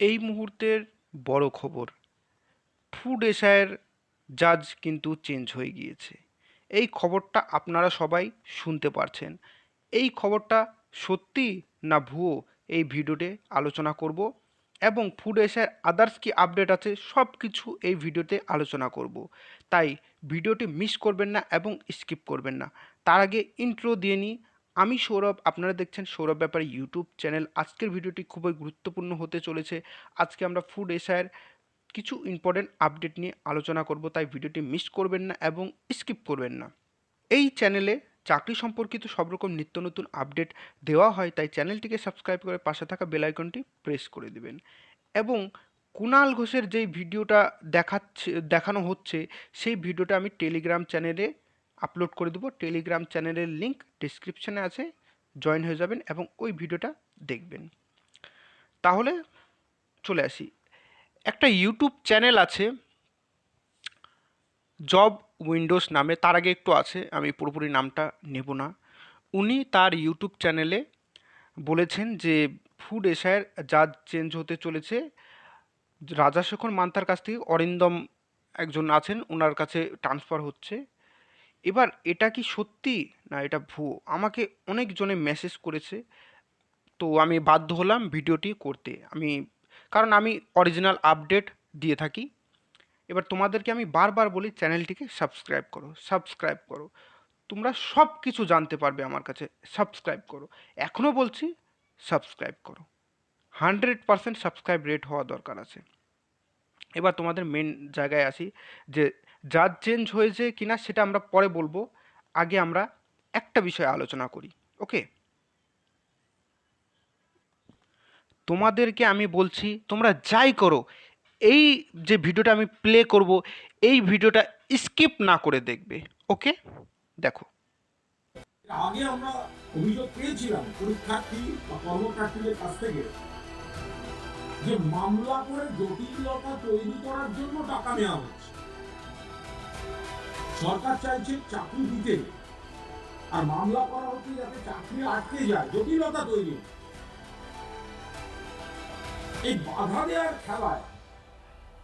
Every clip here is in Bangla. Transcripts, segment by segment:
এই মুহূর্তের বড় খবর, ফুড এশায়ের জাজ কিন্তু চেঞ্জ হয়ে গিয়েছে। এই খবরটা আপনারা সবাই শুনতে পারছেন। এই খবরটা সত্যি না ভুয়ো এই ভিডিওতে আলোচনা করব এবং ফুড এশায়ের আদার্স কি আপডেট আছে সব কিছু এই ভিডিওতে আলোচনা করব। তাই ভিডিওটি মিস করবেন না এবং স্কিপ করবেন না। তার আগে ইন্ট্রো দিয়ে নিই। আমি সৌরভ, আপনারা দেখছেন সৌরভ ব্যাপারে ইউটিউব চ্যানেল আজকের ভিডিওটি খুবই গুরুত্বপূর্ণ হতে চলেছে। আজকে আমরা ফুড এশায়ের কিছু ইম্পর্টেন্ট আপডেট নিয়ে আলোচনা করব, তাই ভিডিওটি মিস করবেন না এবং স্কিপ করবেন না। এই চ্যানেলে চাকরি সম্পর্কিত সব রকম নিত্য নতুন আপডেট দেওয়া হয়, তাই চ্যানেলটিকে সাবস্ক্রাইব করে পাশে থাকা বেলাইকনটি প্রেস করে দিবেন। এবং কুণাল ঘোষের যেই ভিডিওটা দেখাচ্ছে, দেখানো হচ্ছে, সেই ভিডিওটা আমি টেলিগ্রাম চ্যানেলে আপলোড করে দেবো। টেলিগ্রাম চ্যানেলের লিঙ্ক ডিসক্রিপশানে আছে। জয়েন হয়ে যাবেন এবং ওই ভিডিওটা দেখবেন। তাহলে চলে আসি। একটা ইউটিউব চ্যানেল আছে জব উইন্ডোজ নামে, তার আগে একটু আছে, আমি পুরোপুরি নামটা নেব না। উনি তার ইউটিউব চ্যানেলে বলেছেন যে ফুড এশায়ের জাজ চেঞ্জ হতে চলেছে, রাজাশেখর মান্তার কাছ থেকে অরিন্দম একজন আছেন ওনার কাছে ট্রান্সফার হচ্ছে। এবার এটা কি সত্যি না এটা ভুয়ো? আমাকে অনেকজনে মেসেজ করেছে, তো আমি বাধ্য হলাম ভিডিওটি করতে। আমি, কারণ আমি অরিজিনাল আপডেট দিয়ে থাকি। এবার তোমাদেরকে আমি বারবার বলি চ্যানেলটিকে সাবস্ক্রাইব করো সাবস্ক্রাইব করো। তোমরা সব কিছু জানতে পারবে আমার কাছে সাবস্ক্রাইব করো। এখনও বলছি সাবস্ক্রাইব করো। হান্ড্রেড পারসেন্ট সাবস্ক্রাইব রেট হওয়া দরকার আছে। এবার তোমাদের মেন জায়গায় আসি যে জাজ চেঞ্জ হয়েছে কিনা সেটা আমরা পরে বলব। আগে আমরা একটা বিষয়ে আলোচনা করি ওকে তোমাদেরকে আমি বলছি, তোমরা যাই করো, এই যে ভিডিওটা আমি প্লে করব, এই ভিডিওটা স্কিপ না করে দেখবে ওকে দেখো। আগে আমরা অভিযোগ পেয়েছিলাম, পরীক্ষার্থী বা কর্মপ্রার্থীদের কাছ থেকে, যে মামলা করে জটিলতা তৈরি করার জন্য টাকা নেওয়া হচ্ছে। সরকার চাইছে চাকরি দিতে। আর মামলা করা হচ্ছে যাতে চাকরি আটকে যায়, জটিলতা তৈরি এই বাধা দেওয়ার খেলায়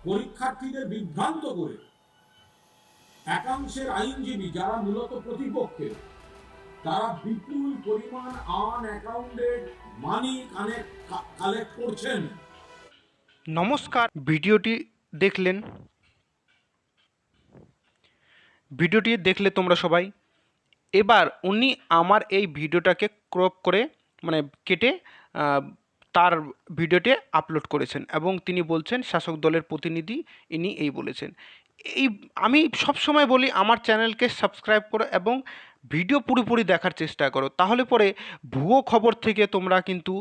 পরীক্ষার্থীদের বিভ্রান্ত করে একাংশের আইনজীবী যারা মূলত প্রতিপক্ষের তারা বিপুল পরিমাণ unaccounted money connect collect করছেন। নমস্কার, ভিডিওটি দেখলেন ভিডিওটি দেখলে তোমরা সবাই। এবার উনি আমার এই ভিডিওটাকে ক্রপ করে মানে কেটে তার ভিডিওতে আপলোড করেছেন এবং তিনি বলছেন, শাসক দলের প্রতিনিধি ইনি এই বলেছেন। এই, আমি সবসময় বলি, আমার চ্যানেলকে সাবস্ক্রাইব করো এবং ভিডিও পুরোপুরি দেখার চেষ্টা করো। তাহলে পরে ভুয়ো খবর থেকে তোমরা কিন্তু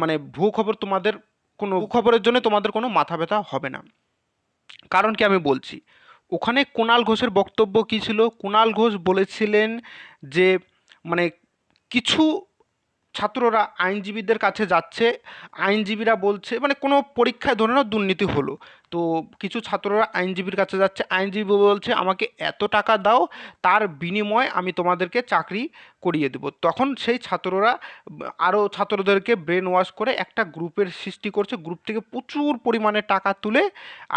মানে ভুয়ো খবর তোমাদের কোনো খবরের জন্য তোমাদের কোনো মাথা ব্যথা হবে না। কারণ কি আমি বলছি ওখানে কুণাল ঘোষের বক্তব্য কী ছিল? কুণাল ঘোষ বলেছিলেন যে মানে কিছু ছাত্ররা আইনজীবীদের কাছে যাচ্ছে, আইনজীবীরা বলছে মানে কোনো পরীক্ষায় ধরে নাও দুর্নীতি হলো। তো কিছু ছাত্ররা আইনজীবীর কাছে যাচ্ছে, আইনজীবী বলছে, আমাকে এত টাকা দাও, তার বিনিময়ে আমি তোমাদেরকে চাকরি করিয়ে দেবো। তখন সেই ছাত্ররা আরও ছাত্রদেরকে ব্রেন ওয়াশ করে একটা গ্রুপের সৃষ্টি করছে, গ্রুপ থেকে প্রচুর পরিমাণে টাকা তুলে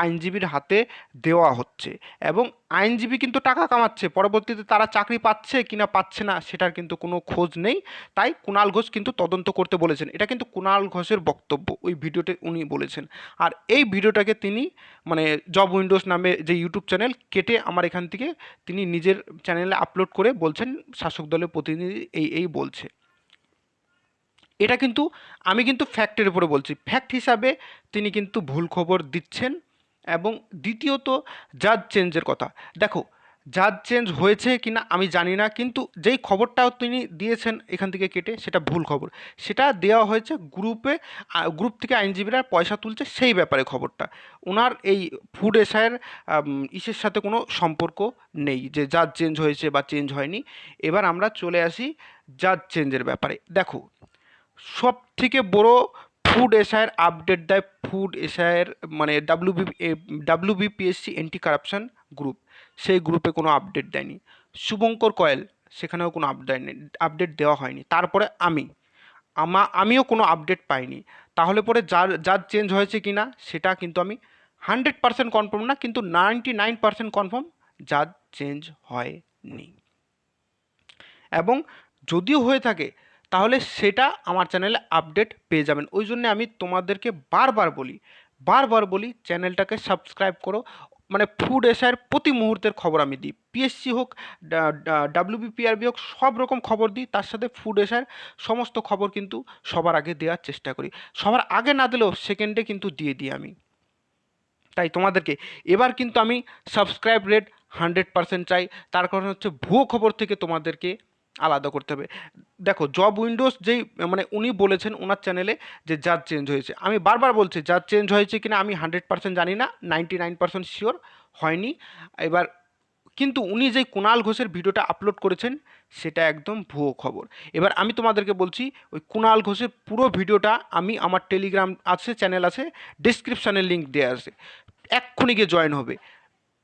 আইনজীবীর হাতে দেওয়া হচ্ছে এবং আইনজীবী কিন্তু টাকা কামাচ্ছে, পরবর্তীতে তারা চাকরি পাচ্ছে কিনা পাচ্ছে না সেটার কিন্তু কোনো খোঁজ নেই। তাই কুণাল ঘোষ কিন্তু তদন্ত করতে বলেছেন। এটা কিন্তু কুণাল ঘোষের বক্তব্য, ওই ভিডিওতে উনি বলেছেন। আর এই ভিডিওটাকে তিনি মানে জব উইন্ডোজ নামে যে ইউটিউব চ্যানেল কেটে আমার এখান থেকে তিনি নিজের চ্যানেলে আপলোড করে বলছেন, শাসক দলের প্রতিনিধি এই এই বলছে। এটা কিন্তু, আমি কিন্তু ফ্যাক্টের উপরে বলছি। ফ্যাক্ট হিসাবে তিনি কিন্তু ভুল খবর দিচ্ছেন এবং দ্বিতীয়ত জাজ চেঞ্জের কথা। দেখো জাজ চেঞ্জ হয়েছে কি না আমি জানি না, কিন্তু যেই খবরটাও তিনি দিয়েছেন এখান থেকে কেটে, সেটা ভুল খবর। সেটা দেওয়া হয়েছে গ্রুপে গ্রুপ থেকে আইনজীবীরা পয়সা তুলছে সেই ব্যাপারে খবরটা। ওনার এই ফুড এশায়ের ইসের সাথে কোনো সম্পর্ক নেই যে জাজ চেঞ্জ হয়েছে বা চেঞ্জ হয়নি। এবার আমরা চলে আসি জাজ চেঞ্জের ব্যাপারে। দেখো সব থেকে বড় ফুড এশায়ের আপডেট দেয় ফুড এশায়ের মানে WB WBPSC anti corruption group সেই গ্রুপে কোনো আপডেট দেয়নি। শুভঙ্কর কয়েল, সেখানেও কোনো আপডেট নেই আপডেট দেওয়া হয়নি। তারপরে আমি, আমা, আমিও কোনো আপডেট পাইনি। তাহলে পরে যার যার চেঞ্জ হয়েছে কি না সেটা কিন্তু আমি হান্ড্রেড পার্সেন্ট কনফার্ম না, কিন্তু নাইনটি নাইন পার্সেন্ট কনফার্ম যার চেঞ্জ হয়নি। এবং যদিও হয়ে থাকে তাহলে সেটা আমার চ্যানেলে আপডেট পেয়ে যাবেন। ওই জন্য আমি তোমাদেরকে বারবার বলি বারবার বলি চ্যানেলটাকে সাবস্ক্রাইব করো। মানে ফুড এসআইয়ের প্রতি মুহূর্তের খবর আমি দিই। পিএসসি হোক ডাব্লিউবিপিআরবি হোক, সব রকম খবর দিই। তার সাথে ফুড এসআইয়ের সমস্ত খবর কিন্তু সবার আগে দেওয়ার চেষ্টা করি। সবার আগে না দিলেও সেকেন্ডে কিন্তু দিয়ে দিই আমি। তাই তোমাদেরকে এবার কিন্তু আমি সাবস্ক্রাইব রেট হান্ড্রেড পার্সেন্ট চাই। তার কারণ হচ্ছে ভুয়ো খবর থেকে তোমাদেরকে আলাদা করতে হবে। দেখো জব উইন্ডোজ যেই মানে উনি বলেছেন ওনার চ্যানেলে যে জাজ চেঞ্জ হয়েছে। আমি বারবার বলছি জাজ চেঞ্জ হয়েছে কিনা আমি হান্ড্রেড পার্সেন্ট জানি না নাইনটি নাইন পার্সেন্ট শিওর হয়নি। এবার, কিন্তু উনি যেই কুণাল ঘোষের ভিডিওটা আপলোড করেছেন, সেটা একদম ভুয়ো খবর। এবার আমি তোমাদেরকে বলছি, ওই কুণাল ঘোষের পুরো ভিডিওটা আমি আমার টেলিগ্রাম আছে চ্যানেল আছে ডিসক্রিপশানে লিঙ্ক দেওয়া আছে। এক্ষুনি গিয়ে জয়েন হবে।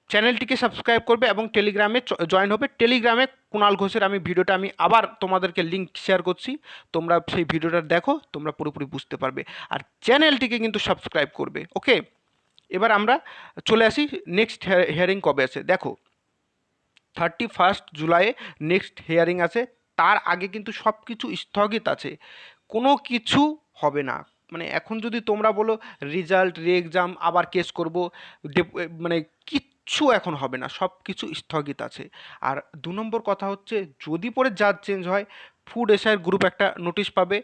চ্যানেলটিকে সাবস্ক্রাইব করবে এবং টেলিগ্রামে জয়েন হবে। টেলিগ্রামে কুণাল ঘোষের আমি ভিডিওটা আমি আবার তোমাদেরকে লিঙ্ক শেয়ার করছি। তোমরা সেই ভিডিওটা দেখো, তোমরা পুরোপুরি বুঝতে পারবে। আর চ্যানেলটিকে কিন্তু সাবস্ক্রাইব করবে, ওকে? এবার আমরা চলে আসি নেক্সট হিয়ারিং কবে আছে? দেখো থার্টি ফার্স্ট জুলাইয়ে নেক্সট হিয়ারিং আছে। তার আগে কিন্তু সব কিছু স্থগিত আছে। কোনো কিছু হবে না। মানে এখন যদি তোমরা বলো রেজাল্ট রি এক্সাম আবার কেস করব মানে কিচ্ছু এখন হবে না সব কিছু স্থগিত আছে। আর দু নম্বর কথা হচ্ছে যদি পরে জাজ চেঞ্জ হয় ফুড এসআইয়ের গ্রুপ একটা নোটিশ পাবে।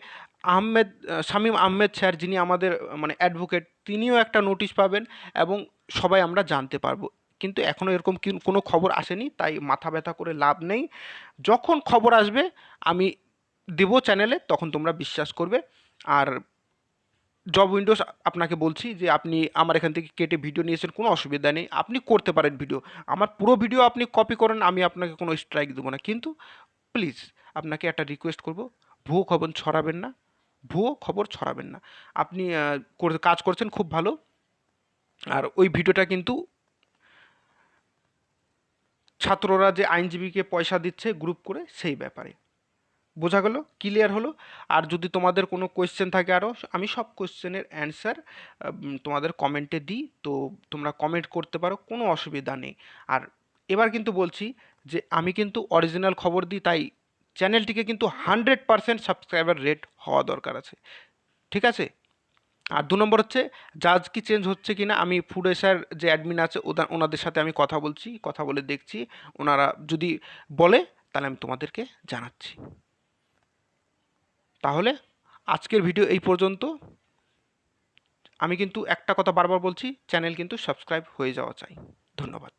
আহমেদ আহ, শামীম আহমেদ স্যার যিনি আমাদের মানে অ্যাডভোকেট তিনিও একটা নোটিশ পাবেন এবং সবাই আমরা জানতে পারব। কিন্তু এখনও এরকম কোনো খবর আসেনি তাই মাথা ব্যথা করে লাভ নেই। যখন খবর আসবে আমি দেবো চ্যানেলে তখন তোমরা বিশ্বাস করবে। আর জব উইন্ডোজ আপনাকে বলছি যে আপনি আমার এখান থেকে কেটে ভিডিও নিয়েছেন কোনো অসুবিধা নেই। আপনি করতে পারেন ভিডিও আমার পুরো ভিডিও আপনি কপি করেন, আমি আপনাকে কোনো স্ট্রাইক দেবো না। কিন্তু প্লিজ আপনাকে একটা রিকোয়েস্ট করব, ভুয়ো খবর ছড়াবেন না, ভুয়ো খবর ছড়াবেন না। আপনি কাজ করছেন খুব ভালো। আর ওই ভিডিওটা কিন্তু ছাত্ররা যে আইনজীবীকে পয়সা দিচ্ছে গ্রুপ করে, সেই ব্যাপারে। বোঝা গেল ক্লিয়ার হলো। আর যদি তোমাদের কোনো কোয়েশ্চেন থাকে আরও আমি সব কোয়েশ্চেনের অ্যান্সার তোমাদের কমেন্টে দিই। তো তোমরা কমেন্ট করতে পারো, কোনো অসুবিধা নেই। আর এবার কিন্তু বলছি যে, আমি কিন্তু অরিজিনাল খবর দিই, তাই চ্যানেলটিকে কিন্তু হান্ড্রেড পারসেন্ট সাবস্ক্রাইবার রেট হওয়া দরকার আছে। ঠিক আছে? আর দু নম্বর হচ্ছে জাজ কি চেঞ্জ হচ্ছে কি না আমি ফুড এসার যে অ্যাডমিন আছে ওনাদের সাথে আমি কথা বলছি, কথা বলে দেখছি। ওনারা যদি বলে, তাহলে আমি তোমাদেরকে জানাচ্ছি। তাহলে আজকের ভিডিও এই পর্যন্ত। আমি কিন্তু একটা কথা বারবার বলছি, চ্যানেল কিন্তু সাবস্ক্রাইব হয়ে যাওয়া চাই। ধন্যবাদ।